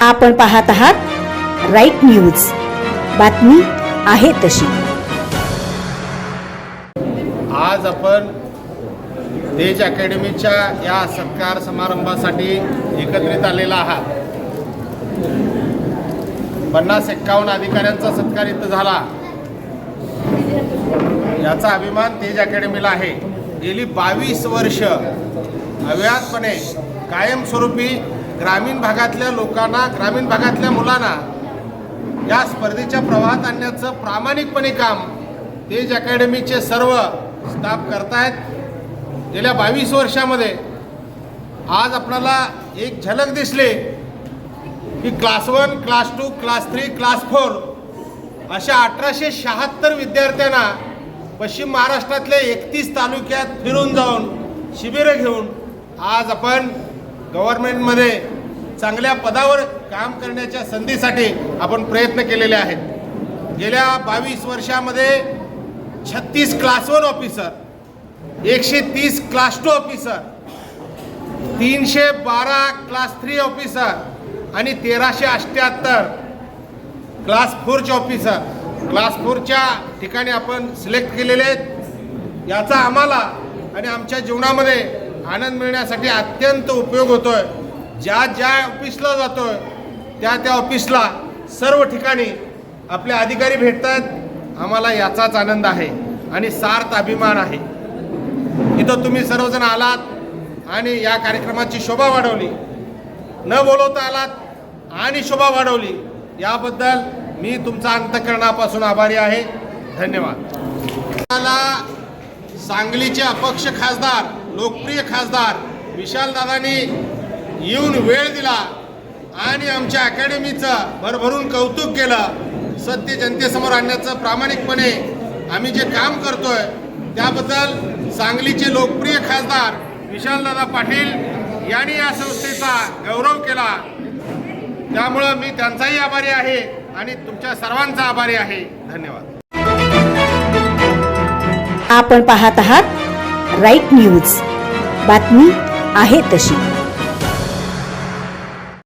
आपण पाहत आहात राईट न्यूज. बातमी आहे तशी. आज आपण तेज अकॅडमीच्या या सत्कार समारंभासाठी एकत्रित आलेला आहात. पन्नास एक्कावन्न अधिकाऱ्यांचा सत्कार इथं झाला. याचा अभिमान तेज अकॅडमीला आहे. गेली बावीस वर्ष अव्याहतपणे कायमस्वरूपी ग्रामीण भागातल्या लोकांना ग्रामीण भागातल्या मुलांना या स्पर्धेच्या प्रवाहात आणण्याचं प्रामाणिकपणे काम तेज अकॅडमीचे सर्व स्टाफ करतायत. गेल्या बावीस वर्षामध्ये आज आपल्याला एक झलक दिसली की class one class two class three class four अशा अठराशे शहात्तर विद्यार्थ्यांना पश्चिम महाराष्ट्रातल्या एकतीस तालुक्यात फिरून जाऊन शिबिरं घेऊन आज आपण गव्हर्नमेंटमध्ये चांगल्या पदावर काम करण्याच्या संधीसाठी आपण प्रयत्न केलेले आहेत. गेल्या बावीस वर्षामध्ये छत्तीस क्लास वन ऑफिसर एकशे तीस क्लास टू ऑफिसर तीनशे बारा क्लास थ्री ऑफिसर आणि तेराशे अठ्ठ्याहत्तर क्लास फोरचे ऑफिसर क्लास फोरच्या ठिकाणी आपण सिलेक्ट केलेले आहेत. याचा आम्हाला आणि आमच्या जीवनामध्ये आनंद मिळण्यासाठी अत्यंत उपयोग होतो आहे ज्या ज्या ऑफिसला जातोय त्या त्या ऑफिसला सर्व ठिकाणी आपले अधिकारी भेटतात. आम्हाला याचाच आनंद आहे आणि सार्थ अभिमान आहे. इथं तुम्ही सर्वजण आलात आणि या कार्यक्रमाची शोभा वाढवली. न बोलवता आलात आणि शोभा वाढवली. याबद्दल मी तुमचा अंतकरणापासून आभारी आहे. धन्यवाद. मला सांगलीचे अपक्ष खासदार लोकप्रिय खासदार विशालदादांनी येऊन वेळ दिला आणि आमच्या अकॅडमीचं भरभरून कौतुक केलं. सत्य जनतेसमोर आणण्याचं प्रामाणिकपणे आम्ही जे काम करतोय त्याबद्दल सांगलीचे लोकप्रिय खासदार विशालदादा पाटील यांनी या संस्थेचा गौरव केला. त्यामुळं मी त्यांचाही आभारी आहे आणि तुमच्या सर्वांचा आभारी आहे. धन्यवाद. आपण पाहत आहात राईट न्यूज. बातमी आहे तशी.